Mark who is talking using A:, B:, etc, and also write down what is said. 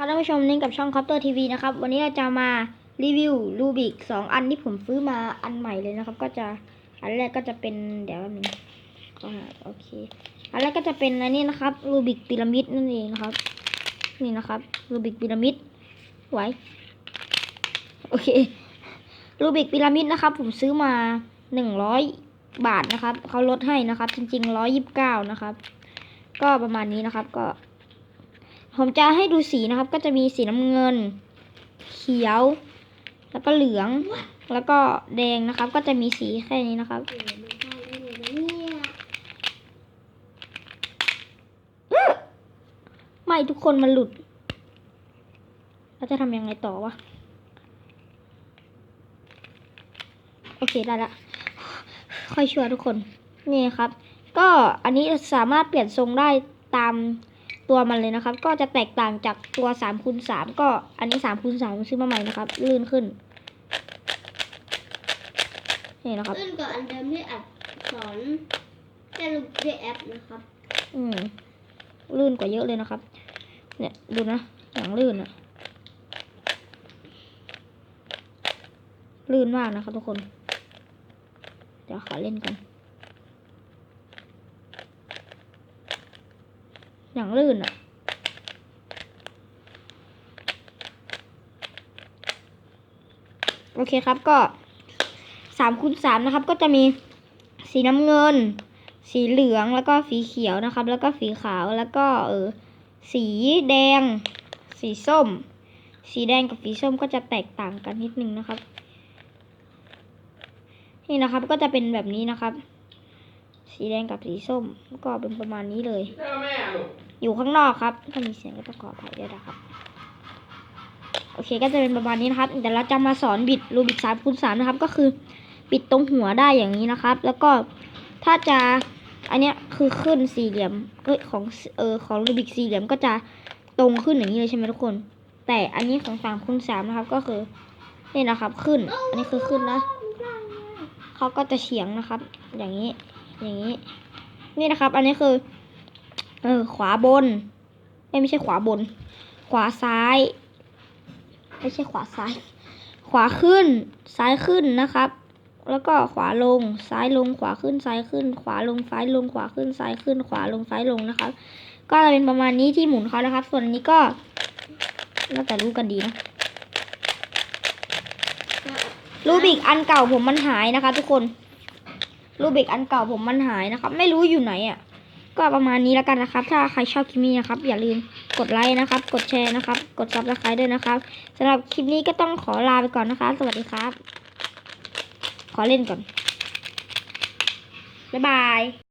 A: ครับท่านผู้ชมนี่กับช่องคอปเตอร์ทีวีนะครับ วันนี้เราจะมารีวิวรูบิกสองอันที่ผมซื้อมาอันใหม่เลยนะครับ ก็จะอันแรกก็จะเป็นเดี๋ยวนึงก็หาโอเค อันแรกก็จะเป็นอันนี้นะครับรูบิกพีระมิดนั่นเองนะครับ นี่นะครับรูบิกพีระมิดไว้โอเครูบิกพีระมิดนะครับ ผมซื้อมาหนึ่งร้อยบาทนะครับเขาลดให้นะครับ จริงๆร้อยยิบเก้านะครับ ก็ประมาณนี้นะครับก็ ผมจะให้ดูสีนะครับ ก็จะมีสีน้ำเงิน เขียว แล้วก็เหลือง แล้วก็แดงนะครับ ก็จะมีสีแค่นี้นะครับไม่ทุกคนมันหลุด เราจะทำยังไงต่อวะ โอเคได้ละ ค่อยช่วทุกคน นี่ครับ ก็อันนี้สามารถเปลี่ยนทรงได้ตาม ตัวมันเลยนะครับ ก็จะแตกต่างจากตัว3คูณ3ก็อันนี้3คูณ3ผมซื้อมาใหม่นะครับ ลื่นขึ้นนี่นะครับ
B: ขึ้นกับอันเดิมที่อัดสอนแค่รูปด้วยแอปนะครับ
A: อืมลื่นกว่าเยอะเลยนะครับ เนี่ยดูนะอย่างลื่นอะลื่นมากนะครับทุกคน เดี๋ยวขอเล่นกัน อย่างลื่นอะโอเคครับก็สามคูณสามนะครับ ก็จะมีสีน้ำเงิน สีเหลืองแล้วก็สีเขียวนะครับ แล้วก็สีขาวแล้วก็เออสีแดง สีส้ม สีแดงกับสีส้มก็จะแตกต่างกันนิดนึงนะครับ นี่นะครับก็จะเป็นแบบนี้นะครับ สีแดงกับสีส้มก็เป็นประมาณนี้เลย
C: แม่ลูก
A: อยู่ข้างนอกครับ ถ้ามีเสียงก็ต้องขออภัยด้วยนะครับ โอเคก็จะเป็นประมาณนี้นะครับแต่เราจะมาสอนบิดรูบิกสามคูณสามนะครับ ก็คือปิดตรงหัวได้อย่างนี้นะครับ แล้วก็ถ้าจะอันเนี้ยคือขึ้นสี่เหลี่ยมเอ้ยของเออของรูบิกสี่เหลี่ยมก็จะตรงขึ้นอย่างนี้เลยใช่ไหมทุกคน แต่อันนี้ของสามคูณสามนะครับก็คือนี่นะครับขึ้น อันนี้คือขึ้นนะเขาก็จะเฉียงนะครับ อย่างนี้ อย่างนี้ นี่นะครับ อันนี้คือ เออ ขวาบนเอ้ยไม่ใช่ขวาบน ขวาซ้าย ไม่ใช่ขวาซ้าย ขวาขึ้น ซ้ายขึ้นนะครับ แล้วก็ขวาลง ซ้ายลง ขวาขึ้น ซ้ายขึ้น ขวาลง ซ้ายลง ขวาขึ้น ซ้ายขึ้น ขวาลง ซ้ายลงนะครับ ก็จะเป็นประมาณนี้ที่หมุนเขานะครับ ส่วนอันนี้ก็น่าจะรู้กันดีนะรูบิกอันเก่าผมมันหายนะคะ ทุกคน รูบิกอันเก่าผมมันหายนะครับ ไม่รู้อยู่ไหนอะ ก็ประมาณนี้แล้วกันนะครับ ถ้าใครชอบคลิปนี้นะครับ อย่าลืมกดไลค์นะครับ กดแชร์นะครับ กดซับสไครต์ด้วยนะครับสำหรับคลิปนี้ก็ต้องขอลาไปก่อนนะคะสวัสดีครับ ขอเล่นก่อนบ๊ายบาย